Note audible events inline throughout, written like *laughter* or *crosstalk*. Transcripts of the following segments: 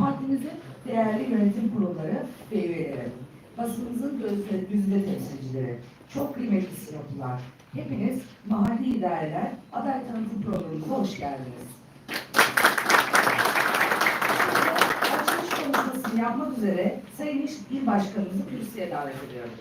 partimizin değerli yönetim kurulları ve üyeleri, basınımızın gözde, güzide temsilcileri, çok kıymetli sinoplular, hepiniz mahalli idareler aday tanıtım programımıza hoş geldiniz. Açılış konuşmasını yapmak üzere Sayın İl Başkanımızı kürsüye davet ediyorum.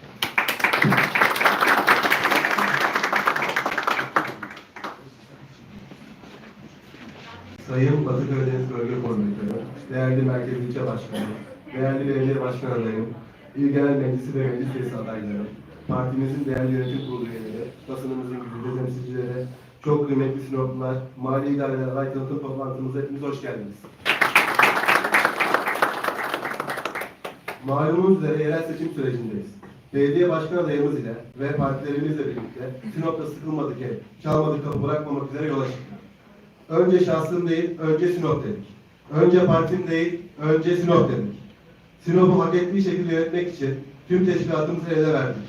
Sayın Batı Karadeniz Bölge Koordinatörü, değerli Merkez İlçe Başkanı, değerli belediye başkan adayım, İl Genel Meclisi ve Meclis Üyesi adaylarım, partimizin değerli yönetim kurulu üyeleri, basınımızın güzide temsilcileri, çok kıymetli Sinoplular, mali idareler aday tanıtım toplantımıza hepiniz hoş geldiniz. Malumunuz üzere yerel seçim sürecindeyiz. Belediye başkan adayımız ile ve partilerimizle birlikte Sinop'ta sıkılmadık ev, çalmadık kapı bırakmamak üzere yola çıktık. Önce şahsım değil, önce Sinop dedik. Önce partim değil, önce Sinop dedik. Sinop'u hak ettiği şekilde yönetmek için tüm teşkilatımızı ele verdik.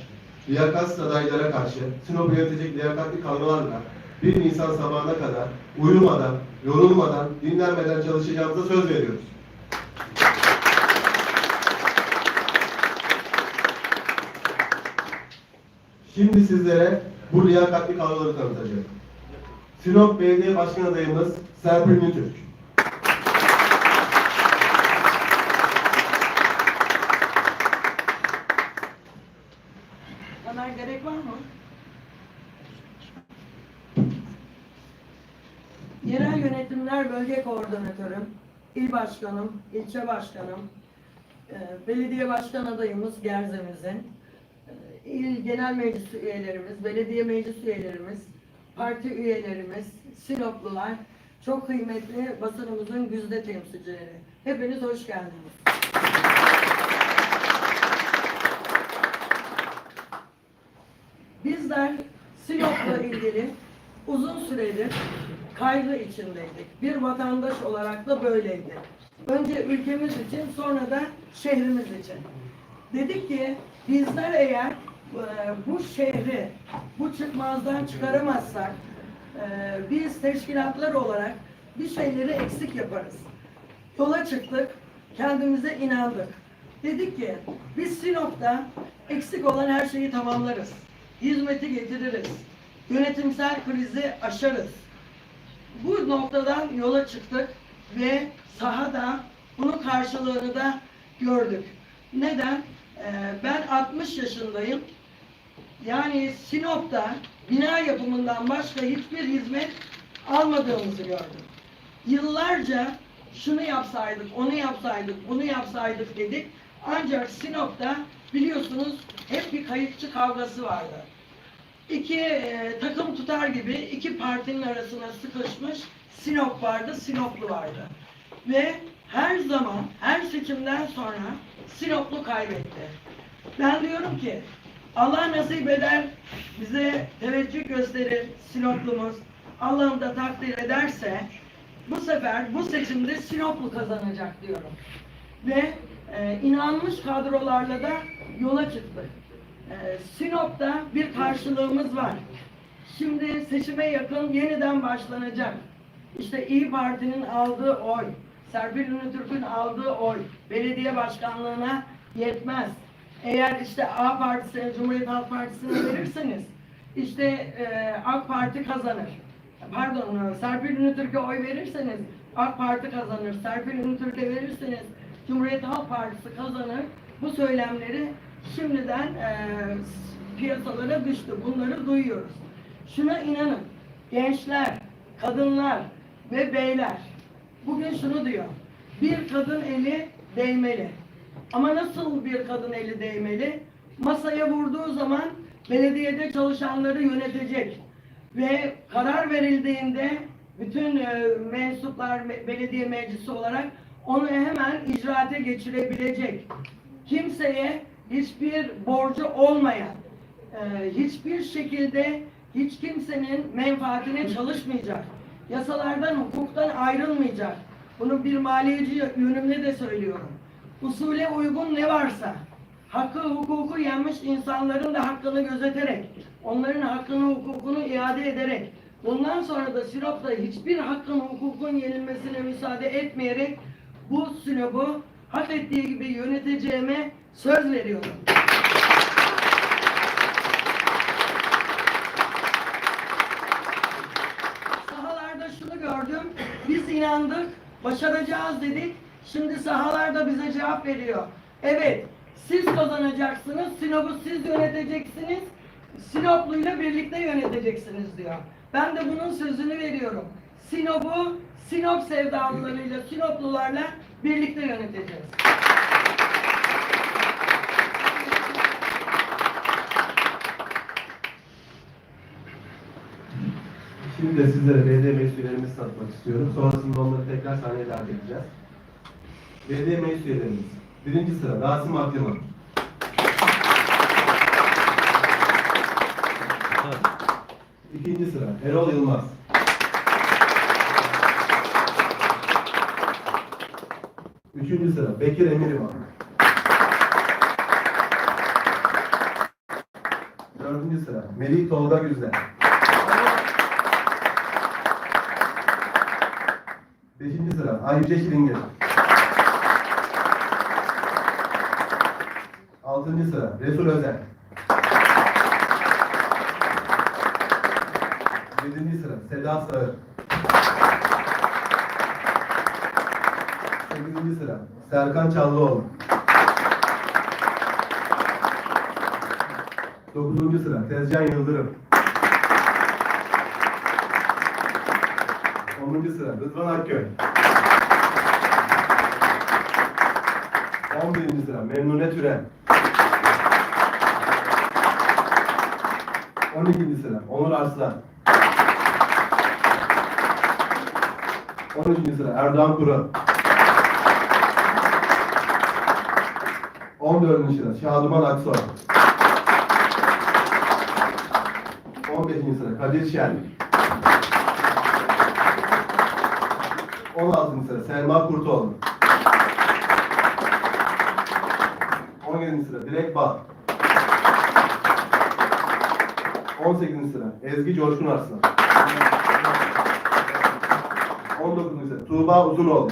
Liyakatsız adaylara karşı Sinop'u yönetecek liyakatli kadrolarla 1 Nisan sabahına kadar uyumadan, yorulmadan, dinlenmeden çalışacağımıza söz veriyoruz. Şimdi sizlere bu liyakatli kadroları tanıtacağım. Sinop Belediye Başkan adayımız Serpil Mütürk. Hemen gerek var mı? Yerel Yönetimler Bölge Koordinatörüm, İl Başkanım, İlçe Başkanım, e, Belediye Başkan adayımız Gerzemizin, e, İl Genel Meclis üyelerimiz, Belediye Meclis üyelerimiz, parti üyelerimiz, Sinoplular, çok kıymetli basınımızın güzde temsilcileri. Hepiniz hoş geldiniz. Bizler Sinop'la ilgili uzun süredir kaygı içindeydik. Bir vatandaş olarak da böyleydi. Önce ülkemiz için sonra da şehrimiz için. Dedik ki bizler eğer bu şehri bu çıkmazdan çıkaramazsak e, biz teşkilatlar olarak bir şeyleri eksik yaparız. Yola çıktık, kendimize inandık. Dedik ki biz Sinop'ta eksik olan her şeyi tamamlarız. Hizmeti getiririz. Yönetimsel krizi aşarız. Bu noktadan yola çıktık ve sahada bunun karşılığını da gördük. Neden? Ee, ben 60 yaşındayım. Yani Sinop'ta bina yapımından başka hiçbir hizmet almadığımızı gördüm. Yıllarca şunu yapsaydık, onu yapsaydık, bunu yapsaydık dedik. Ancak Sinop'ta biliyorsunuz hep bir kayıkçı kavgası vardı. İki e, takım tutar gibi iki partinin arasına sıkışmış Sinop vardı, Sinoplu vardı. Ve her zaman, her seçimden sonra Sinoplu kaybetti. Ben diyorum ki Allah nasip eder, bize teveccüh gösterir Sinoplumuz. Allah'ım da takdir ederse bu sefer bu seçimde Sinoplu kazanacak diyorum. Ve e, inanmış kadrolarla da yola çıktık. E, Sinop'ta bir karşılığımız var. Şimdi seçime yakın yeniden başlanacak. İşte İyi Parti'nin aldığı oy, Serpil Ünlütürk'ün aldığı oy belediye başkanlığına yetmez. Eğer işte A Partisi'ne, Cumhuriyet Halk Partisi'ne verirseniz işte e, AK Parti kazanır. Pardon, e, Serpil Ünlütürk'e oy verirseniz AK Parti kazanır. Serpil Ünlütürk'e verirseniz Cumhuriyet Halk Partisi kazanır. Bu söylemleri şimdiden e, piyasalara düştü. Bunları duyuyoruz. Şuna inanın. Gençler, kadınlar ve beyler bugün şunu diyor. Bir kadın eli değmeli. Ama nasıl bir kadın eli değmeli? Masaya vurduğu zaman belediyede çalışanları yönetecek. Ve karar verildiğinde bütün e, mensuplar me- belediye meclisi olarak onu hemen icraate geçirebilecek. Kimseye hiçbir borcu olmayan, e, hiçbir şekilde hiç kimsenin menfaatine çalışmayacak. Yasalardan, hukuktan ayrılmayacak. Bunu bir maliyeci yönümle de söylüyorum. Usule uygun ne varsa, hakkı hukuku yenmiş insanların da hakkını gözeterek, onların hakkını hukukunu iade ederek, bundan sonra da Sinop'ta hiçbir hakkın hukukun yenilmesine müsaade etmeyerek bu Sinop'u hak ettiği gibi yöneteceğime söz veriyorum. Sahalarda şunu gördüm. Biz inandık, başaracağız dedik. Şimdi sahalarda bize cevap veriyor. Evet, siz kazanacaksınız, Sinop'u siz yöneteceksiniz, Sinoplu'yla birlikte yöneteceksiniz diyor. Ben de bunun sözünü veriyorum. Sinop'u Sinop sevdalılarıyla, Sinoplularla birlikte yöneteceğiz. Şimdi de sizlere belediye meclis üyelerimizi tanıtmak istiyorum. Sonrasında onları tekrar sahneye davet edeceğiz. Belediye meclis üyelerimiz. Birinci sıra Rasim Akyaman. İkinci sıra Erol Yılmaz. Üçüncü sıra Bekir Emirman. Dördüncü sıra Melih Tolga Güzel. Beşinci sıra Ayrıca Şiringir. Altıncı sıra Resul Özel. Yedinci sıra Seda Sağır. Sekizinci sıra Serkan Çallıoğlu. Dokuzuncu sıra Tezcan Yıldırım. 10. sıra Rıdvan Akköy. 11. sıra Memnune Türen. 12. sıra Onur Arslan. 13. sıra Erdoğan Kuru. 14. sıra Şaduman Aksoy. 15. sıra Kadir Şen. 16. sıra Selma Kurtoğlu. 17. sıra Dilek Bal. 18. sıra Ezgi Coşkun Arslan. 19. sıra Tuğba Uzunoğlu.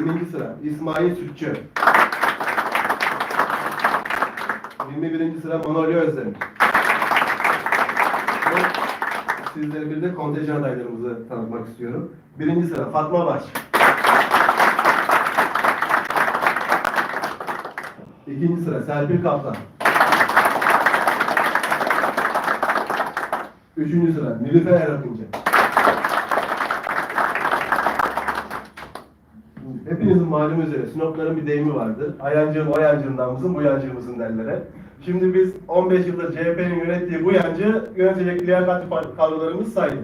20. sıra İsmail Sütçü. 21. sıra Manolya Özdemir. Sizlere bir de kontenjan adaylarımızı tanıtmak istiyorum. Birinci sıra Fatma Baş. İkinci sıra Serpil Kaplan. Üçüncü sıra Nilüfer Erakıncı. Hepinizin malumu üzere Sinopların bir deyimi vardır. Ayancığım o yancığındanmızın bu yancığımızın derler hep. Şimdi biz 15 yıldır CHP'nin yönettiği bu yancı yönetecek liyakatli kadrolarımız saydı.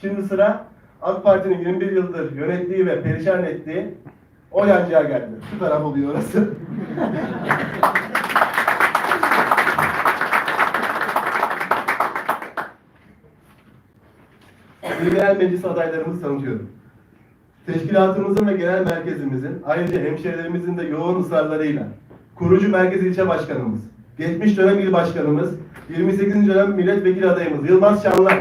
Şimdi sıra AK Parti'nin 21 yıldır yönettiği ve perişan ettiği o yancıya geldi. Şu taraf oluyor orası. *laughs* İl Genel Meclis adaylarımızı tanıtıyorum. Teşkilatımızın ve genel merkezimizin, ayrıca hemşehrilerimizin de yoğun ısrarlarıyla kurucu merkez ilçe başkanımız, geçmiş dönem il başkanımız, 28. dönem milletvekili adayımız Yılmaz Şanlar.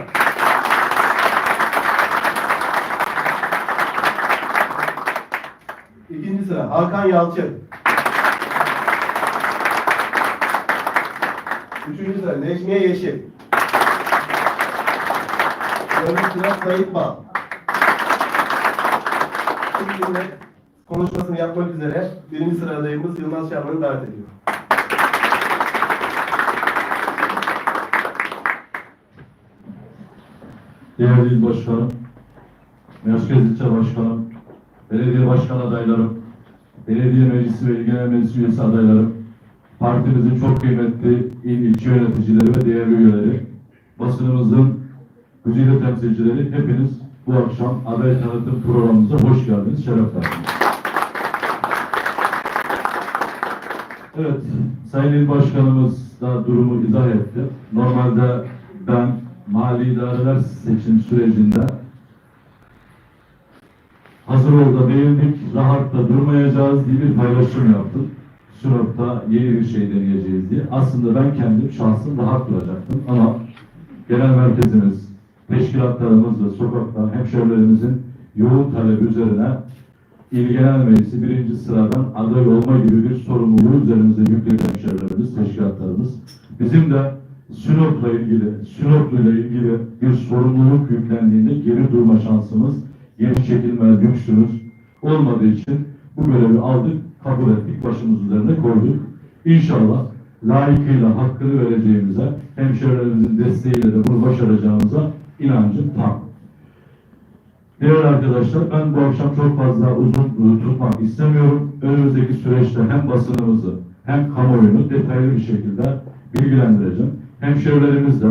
İkinci sıra Hakan Yalçın. Üçüncü sıra Necmiye Yeşil. Sıra Sayit Bal. Şimdi konuşmasını yapmak üzere birinci sıradayımız Yılmaz Şaban'ı davet ediyor. Değerli il başkanım, Merkez ilçe başkanım, belediye başkan adaylarım, belediye meclisi ve il genel meclis üyesi adaylarım, partimizin çok kıymetli il ilçe yöneticileri ve değerli üyeleri, basınımızın güzide temsilcileri hepiniz bu akşam aday tanıtım programımıza hoş geldiniz, şeref verdiniz. Evet, Sayın İl Başkanımız da durumu izah etti. Normalde ben mali idareler seçim sürecinde hazır orada değildik, rahatta durmayacağız diye bir paylaşım yaptım. Sinop'ta yeni bir şey deneyeceğiz diye. Aslında ben kendim şahsım rahat duracaktım ama genel merkezimiz, teşkilatlarımız ve sokakta hemşehrilerimizin yoğun talep üzerine İl Genel Meclisi birinci sıradan aday olma gibi bir sorumluluğu üzerimize yükledi hemşehrilerimiz, teşkilatlarımız. Bizim de Sinop'la ilgili, Sinop'la ilgili bir sorumluluk yüklendiğinde geri durma şansımız, geri çekilme lüksümüz olmadığı için bu görevi aldık, kabul ettik, başımız üzerine koyduk. İnşallah layıkıyla hakkını vereceğimize, hemşehrilerimizin desteğiyle de bunu başaracağımıza inancım tam. Değerli arkadaşlar, ben bu akşam çok fazla uzun tutmak istemiyorum. Önümüzdeki süreçte hem basınımızı hem kamuoyunu detaylı bir şekilde bilgilendireceğim. Hemşehrilerimiz de,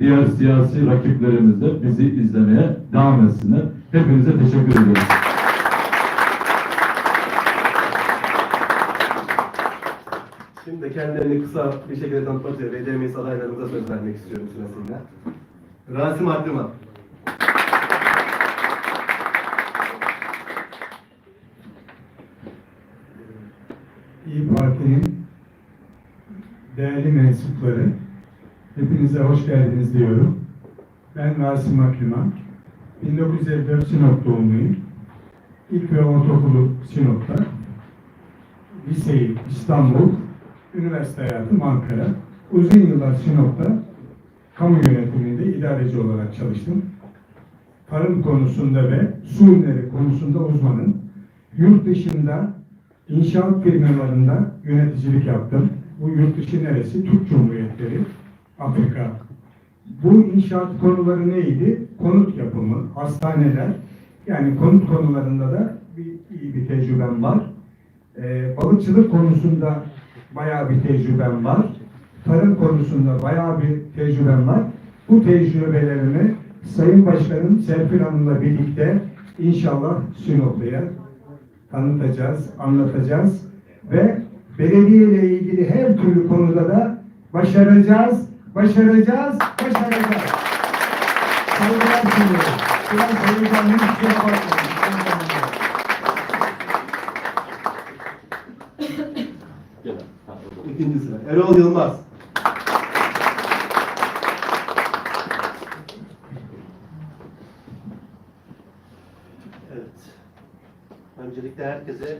diğer siyasi rakiplerimiz de bizi izlemeye devam etsinler. Hepinize teşekkür ediyorum. Şimdi kendilerini kısa bir şekilde tanıtmak üzere meclis adaylarımıza söz vermek istiyorum sırasıyla. Rasim Aklıman. İyi Parti'nin değerli mensupları, hepinize hoş geldiniz diyorum. Ben Rasim Akliman, 1954 Sinop doğumluyum. İlk ve ortaokulu Sinop'ta, liseyi İstanbul, üniversite hayatım Ankara. Uzun yıllar Sinop'ta kamu yönetiminde idareci olarak çalıştım. Tarım konusunda ve su ürünleri konusunda uzmanım. Yurt dışında İnşaat firmalarında yöneticilik yaptım. Bu yurt dışı neresi? Türk Cumhuriyetleri, Afrika. Bu inşaat konuları neydi? Konut yapımı, hastaneler. Yani konut konularında da bir, iyi bir tecrübem var. Ee, balıkçılık konusunda bayağı bir tecrübem var. Tarım konusunda bayağı bir tecrübem var. Bu tecrübelerimi Sayın Başkanım Serpil Hanım'la birlikte inşallah Sinoplu'ya tanıtacağız, anlatacağız ve belediye ile ilgili her türlü konuda da başaracağız, başaracağız, başaracağız. Saygılar sunuyorum. Biraz kusura bakmayın. İkinci sıra. Erol Yılmaz. Evet. Öncelikle herkese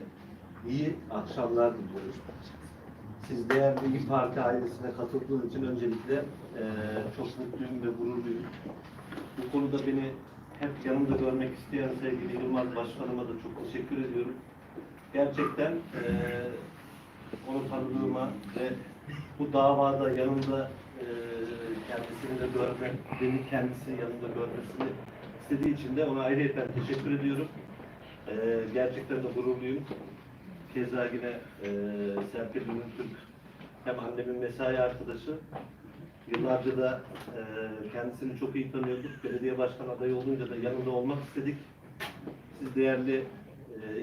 iyi akşamlar diliyoruz. Siz değerli İYİ Parti ailesine katıldığınız için öncelikle eee, çok mutluyum ve gururluyum. Bu konuda beni hep yanımda görmek isteyen sevgili Yılmaz Başkanıma da çok teşekkür ediyorum. Gerçekten eee onu tanıdığıma ve bu davada yanında eee kendisini de görme, beni kendisi yanında görmesini istediği için de ona ayrıca teşekkür ediyorum. Eee, gerçekten de gururluyum. Keza yine eee Serpil Ünlü Türk hem annemin mesai arkadaşı. Yıllarca da eee, kendisini çok iyi tanıyorduk. Belediye başkan adayı olunca da yanında olmak istedik. Siz değerli eee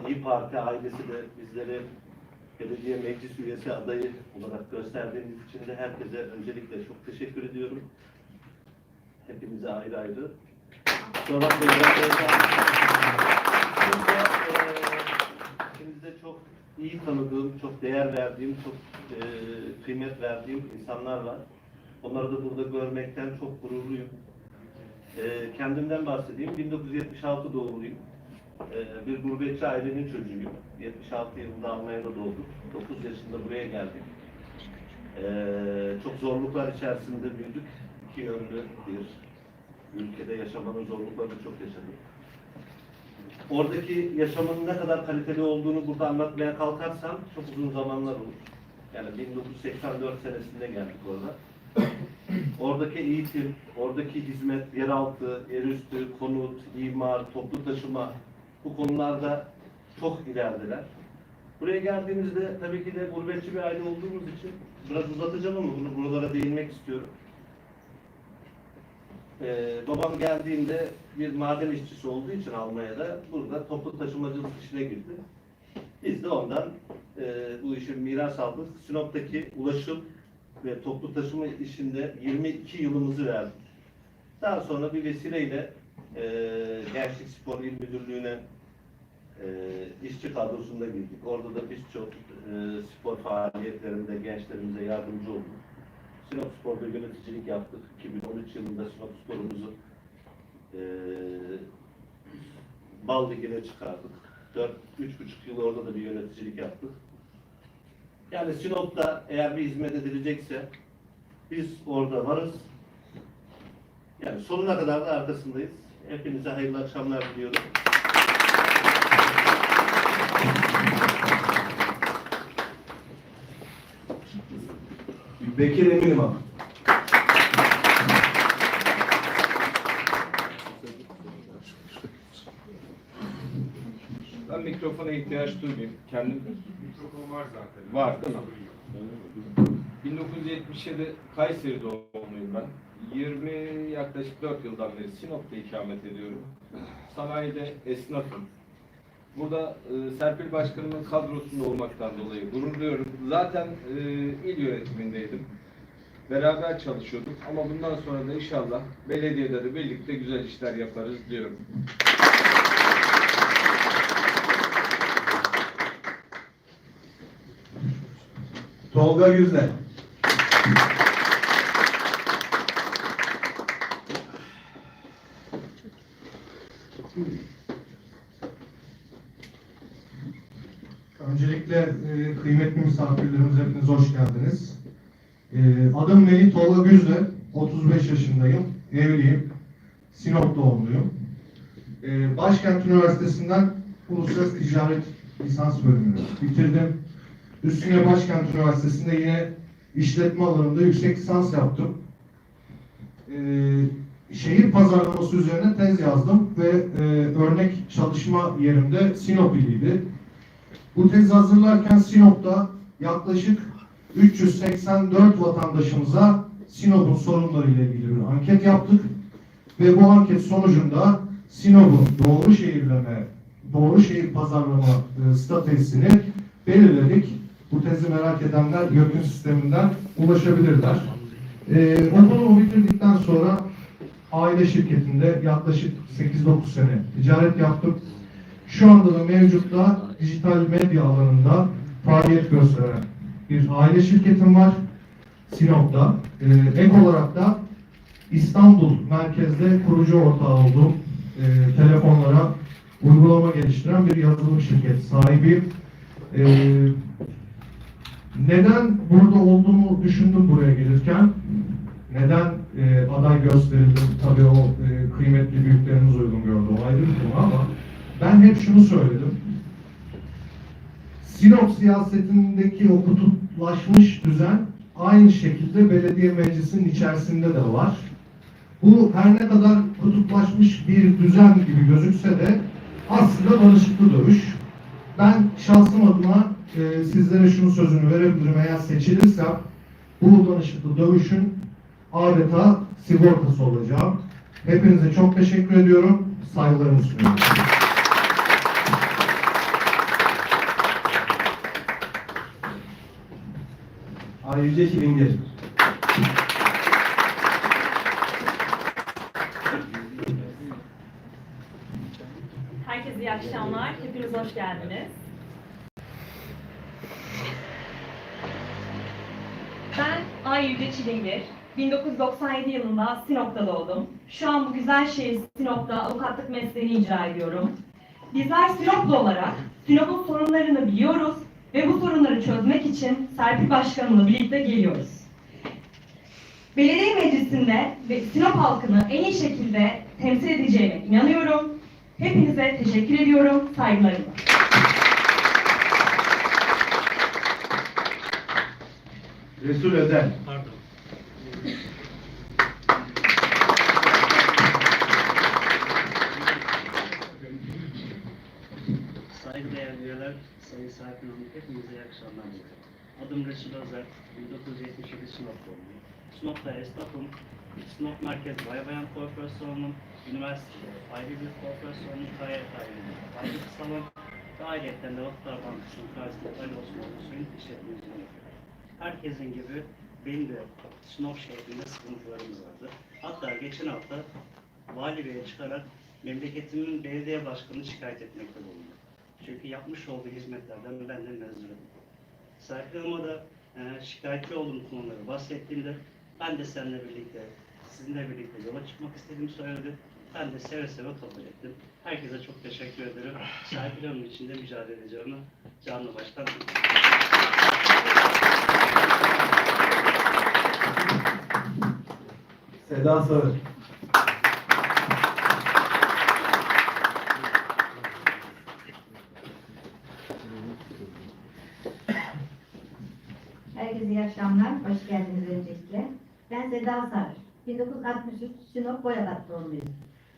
İyi Parti ailesi de bizleri belediye meclis üyesi adayı olarak gösterdiğiniz için de herkese öncelikle çok teşekkür ediyorum. Hepinize ayrı ayrı. Kusura İçinizde çok iyi tanıdığım, çok değer verdiğim, çok eee, kıymet verdiğim insanlar var. Onları da burada görmekten çok gururluyum. Eee, kendimden bahsedeyim. 1976 doğumluyum. Eee, bir gurbetçi ailenin çocuğuyum. 76 yılında Almanya'da doğdum. 9 yaşında buraya geldik. Eee, çok zorluklar içerisinde büyüdük. İki yönlü bir ülkede yaşamanın zorluklarını çok yaşadım oradaki yaşamın ne kadar kaliteli olduğunu burada anlatmaya kalkarsam çok uzun zamanlar olur. Yani 1984 senesinde geldik orada. Oradaki eğitim, oradaki hizmet, yeraltı, yerüstü, konut, imar, toplu taşıma bu konularda çok ilerideler. Buraya geldiğimizde tabii ki de gurbetçi bir aile olduğumuz için biraz uzatacağım ama bunu buralara değinmek istiyorum. Ee, babam geldiğinde bir maden işçisi olduğu için Almanya'da burada toplu taşımacılık işine girdi. Biz de ondan e, bu işi miras aldık. Sinop'taki ulaşım ve toplu taşıma işinde 22 yılımızı verdik. Daha sonra bir vesileyle e, Gençlik Spor İl Müdürlüğü'ne e, işçi kadrosunda girdik. Orada da birçok e, spor faaliyetlerinde gençlerimize yardımcı olduk. Sinop Spor'da yöneticilik yaptık. 2013 yılında Sinop Spor'umuzu eee Baldigil'e çıkardık. 4, üç buçuk yıl orada da bir yöneticilik yaptık. Yani Sinop'ta eğer bir hizmet edilecekse biz orada varız. Yani sonuna kadar da arkasındayız. Hepinize hayırlı akşamlar diliyorum. Bekir Emin İmam. Ben mikrofona ihtiyaç duymayayım. Kendim Mikrofon var zaten. var değil mi? 1977 Kayseri doğumluyum ben. 20 yaklaşık 4 yıldan beri Sinop'ta ikamet ediyorum. Sanayide esnafım. Burada e, Serpil Başkanımın kadrosunda olmaktan dolayı gurur duyuyorum. Zaten e, il yönetimindeydim. Beraber çalışıyorduk ama bundan sonra da inşallah belediyede de birlikte güzel işler yaparız diyorum. Tolga Güzel. Öncelikle e, kıymetli misafirlerimiz hepiniz hoş geldiniz. E, adım Melih Tolga Güzde, 35 yaşındayım, evliyim, Sinop doğumluyum. E, Başkent Üniversitesi'nden Uluslararası Ticaret Lisans bölümünü bitirdim. Üstüne Başkent Üniversitesi'nde yine işletme alanında yüksek lisans yaptım. E, şehir pazarlaması üzerine tez yazdım ve e, örnek çalışma yerimde Sinop iliydi. Bu tezi hazırlarken Sinop'ta yaklaşık 384 vatandaşımıza Sinop'un sorunları ile ilgili bir anket yaptık. Ve bu anket sonucunda Sinop'un doğru şehirleme, doğru şehir pazarlama e, stratejisini belirledik. Bu tezi merak edenler Gökün sisteminden ulaşabilirler. E, okulumu bitirdikten sonra aile şirketinde yaklaşık 8-9 sene ticaret yaptım. Şu anda da mevcutta dijital medya alanında faaliyet gösteren bir aile şirketim var Sinop'ta. Ee, ek olarak da İstanbul merkezde kurucu ortağı olduğum e, telefonlara uygulama geliştiren bir yazılım şirketi sahibiyim. Ee, neden burada olduğumu düşündüm buraya gelirken. Neden e, aday gösterildim? Tabii o e, kıymetli büyüklerimiz uygun gördü. O ayrı bir konu ama ben hep şunu söyledim. Sinop siyasetindeki o kutuplaşmış düzen aynı şekilde belediye meclisinin içerisinde de var. Bu her ne kadar kutuplaşmış bir düzen gibi gözükse de aslında barışıklı dövüş. Ben şahsım adına e, sizlere şunu sözünü verebilirim eğer seçilirsem bu danışıklı dövüşün adeta sigortası olacağım. Hepinize çok teşekkür ediyorum. Saygılarımı sunuyorum. Ayrıca Çilingir. Herkese iyi akşamlar. Hepiniz hoş geldiniz. Ben Ay Yüce Çilingir. 1997 yılında Sinop'ta doğdum. Şu an bu güzel şehir Sinop'ta avukatlık mesleğini icra ediyorum. Bizler Sinoplu olarak Sinop'un sorunlarını biliyoruz ve bu sorunları çözmek için Serpil Başkanımla birlikte geliyoruz. Belediye Meclisi'nde ve Sinop halkını en iyi şekilde temsil edeceğime inanıyorum. Hepinize teşekkür ediyorum. Saygılarımla. Resul Özel. Serpil Hanım, hepinize iyi akşamlar diliyorum. Adım Resul Özer, 1977 Sinop doğumluyum. Sinop'ta esnafım, Sinop Merkez Bay Bayan Korporasyonu'nun, üniversitede ayrı bir korporasyonun kariyer tarihinde ayrı bir salon ve ayrıca de Vakıflar Bankası'nın karşısında Ali Osmanlı suyun işletmeciliğini. Herkesin gibi benim de Sinop şehrinde sıkıntılarımız vardı. Hatta geçen hafta Vali Bey'e çıkarak memleketimin belediye başkanını şikayet etmekte bulundum. Çünkü yapmış olduğu hizmetlerden ben de mezunum. Serpil Hanım'a da e, şikayetçi olduğum konuları bahsettiğimde ben de seninle birlikte, sizinle birlikte yola çıkmak istediğimi söyledi. Ben de seve seve kabul ettim. Herkese çok teşekkür ederim. Serpil Hanım için de mücadele edeceğimi canlı baştan Seda Sarı. Herkese iyi akşamlar. Hoş geldiniz öncelikle. Ben Seda Sar. 1963 Sinop Boyabat doğumluyum.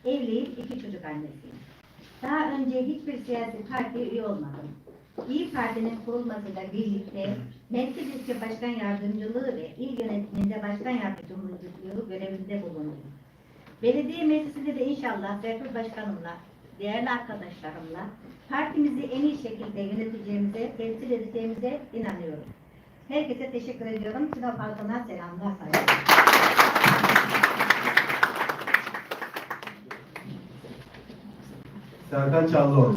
Evliyim, iki çocuk annesiyim. Daha önce hiçbir siyasi partiye üye olmadım. İyi Parti'nin kurulmasıyla birlikte İlçe Başkan Yardımcılığı ve İl Yönetiminde Başkan Yardımcılığı görevinde bulundum. Belediye meclisinde de inşallah Serpil Başkanımla, değerli arkadaşlarımla partimizi en iyi şekilde yöneteceğimize, temsil edeceğimize inanıyorum. Herkese teşekkür ediyorum. Sinop halkına selamlar saygılar. Serkan Çallıoğlu.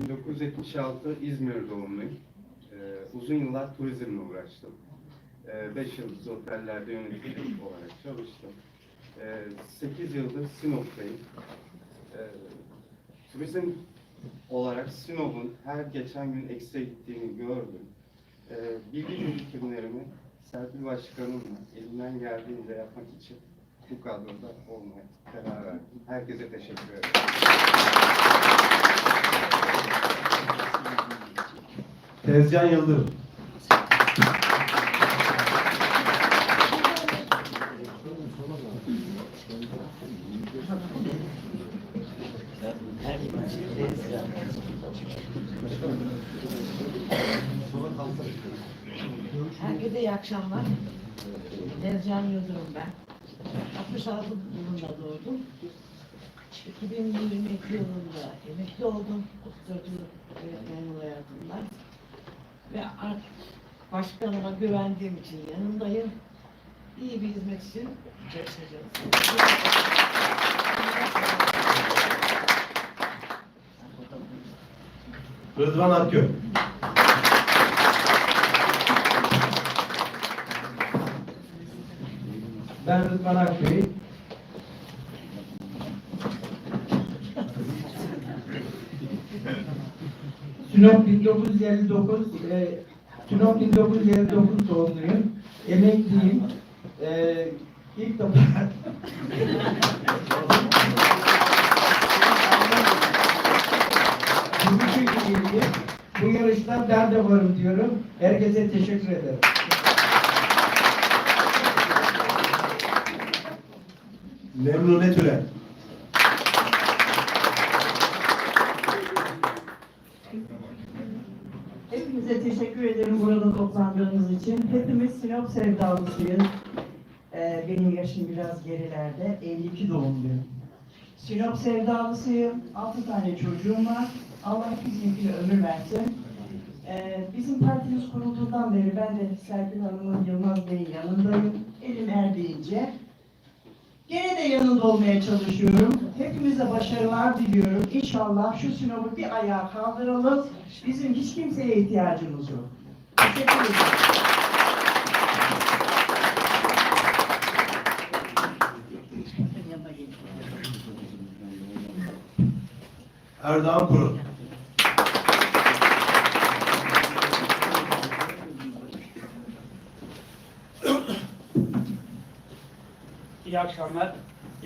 Ee, 1976 İzmir doğumluyum. Uzun yıllar turizmle uğraştım. 5 yıldız otellerde yönetici olarak çalıştım. 8 yıldır Sinop'tayım. Ee, turizm olarak Sinop'un her geçen gün eksiye gittiğini gördüm. Ee, bilgi birikimlerimi Serpil Başkanımla elimden geldiğince yapmak için bu kadroda olmaya karar verdim. Herkese teşekkür ederim. Tezcan Yıldırım. Herkese iyi akşamlar. Tezcan Yıldırım ben. 66 yılında doğdum. 2022 yılında emekli oldum. 34 yıl öğretmenlik hayatımdan. Ve artık başkanıma güvendiğim için yanındayım. İyi bir hizmet için çalışacağız. Rıdvan Akgül. Ben Rıdvan Akköy. Sinop 1959, e, Sinop 1959 doğumluyum. Emekliyim. E, ilk defa bu yarışta ben de varım diyorum. Herkese teşekkür ederim. Memnune Türen. Hepinize teşekkür ederim burada toplandığınız için. Hepimiz Sinop sevdalısıyız. Ee, benim yaşım biraz gerilerde. 52 doğumluyum. Sinop sevdalısıyım. 6 tane çocuğum var. Allah bizimkine ömür versin. Ee, bizim partimiz kurulduğundan beri ben de Serpil Hanım'ın Yılmaz Bey'in yanındayım. Elim erdiğince. Gene de yanında olmaya çalışıyorum. Hepimize başarılar diliyorum. İnşallah şu Sinop'u bir ayağa kaldıralım. Bizim hiç kimseye ihtiyacımız yok. Teşekkür ederim. Erdoğan Kurul. İyi akşamlar.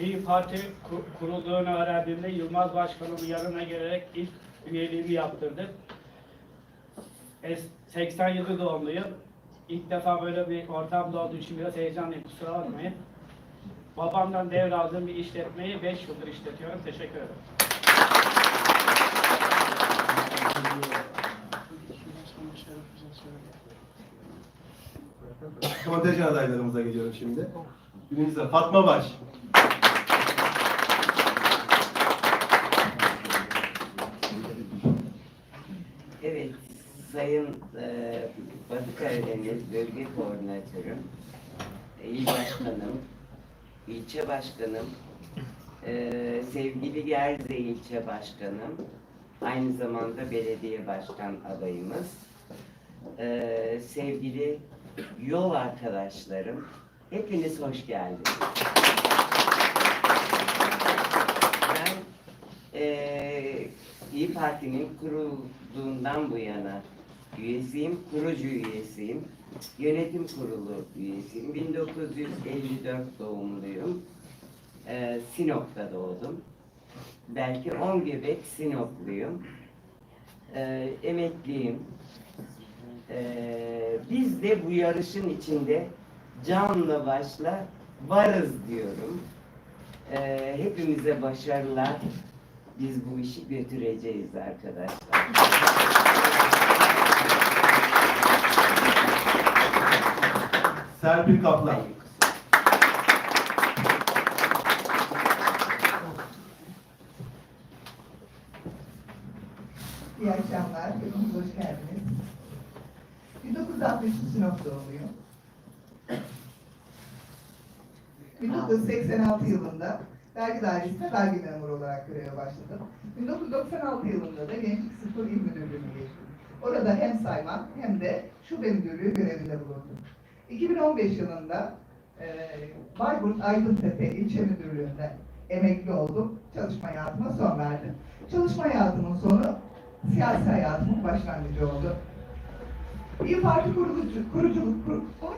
İyi Parti ku- kurulduğunu öğrendiğimde Yılmaz Başkanımın yanına gelerek ilk üyeliğimi yaptırdık. Es- 80 yılı doğumluyum. İlk defa böyle bir ortamda olduğu için biraz heyecanlıyım, kusura bakmayın. Babamdan devraldığım bir işletmeyi 5 yıldır işletiyorum. Teşekkür ederim. Kontenjan adaylarımıza geliyorum şimdi. Birincisi Fatma Baş. Evet, Sayın e, Batı Karadeniz Bölge Koordinatörüm, İl Başkanım, ilçe Başkanım, e, sevgili Gerze İlçe Başkanım, aynı zamanda belediye başkan adayımız, e, sevgili yol arkadaşlarım, hepiniz hoş geldiniz. Ben e, İyi Parti'nin kurulduğundan bu yana üyesiyim, kurucu üyesiyim, yönetim kurulu üyesiyim. 1954 doğumluyum. E, Sinop'ta doğdum. Belki 10 göbek Sinopluyum. E, emekliyim. E, biz de bu yarışın içinde canla başla varız diyorum. E, hepimize başarılar. Biz bu işi götüreceğiz arkadaşlar. Serpil Kaplan. İyi akşamlar, hepiniz hoş geldiniz. 1960 Sinop doğumluyum. 1986 yılında vergi dairesinde vergi memuru olarak göreve başladım. 1996 yılında da Gençlik Spor İl Müdürlüğü'ne geçtim. Orada hem sayman hem de şube müdürlüğü görevinde bulundum. 2015 yılında e, Bayburt Aydıntepe İlçe Müdürlüğü'nde emekli oldum. Çalışma hayatıma son verdim. Çalışma hayatımın sonu siyasi hayatımın başlangıcı oldu. İyi Parti kurucu, kuruculuk, kur!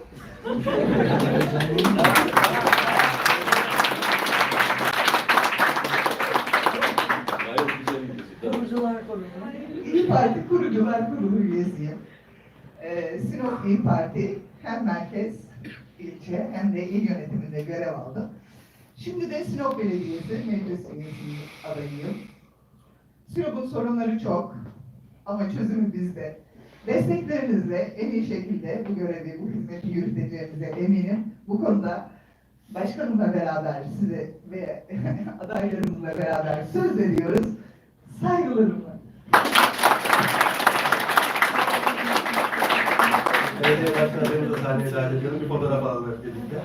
Kurucular Kurulu. İyi Parti Kurucular Kurulu üyesiyim. Ee, Sinop İyi Parti hem merkez, ilçe hem de il yönetiminde görev aldım. Şimdi de Sinop Belediyesi meclis üyesi adayıyım. Sinop'un sorunları çok ama çözümü bizde. Desteklerinizle en iyi şekilde bu görevi, bu hizmeti yürüteceğimize eminim. Bu konuda başkanımla beraber size ve *laughs* adaylarımızla beraber söz veriyoruz. Saygılarımla. Belediye başkan adayımızı da sahneye. Bir fotoğraf alalım birlikte.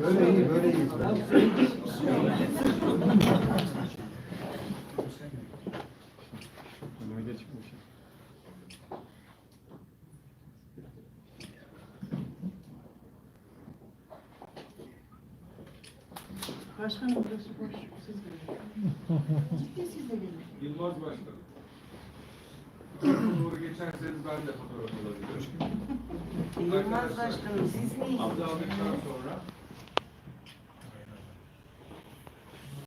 Böyle iyi, böyle iyi. Başkanım burası boş. Siz verin. Yılmaz Başkanım. Doğru geçerseniz ben de fotoğraf alabilirim. Yılmaz Başkanım siz ne Abdülhamid'den sonra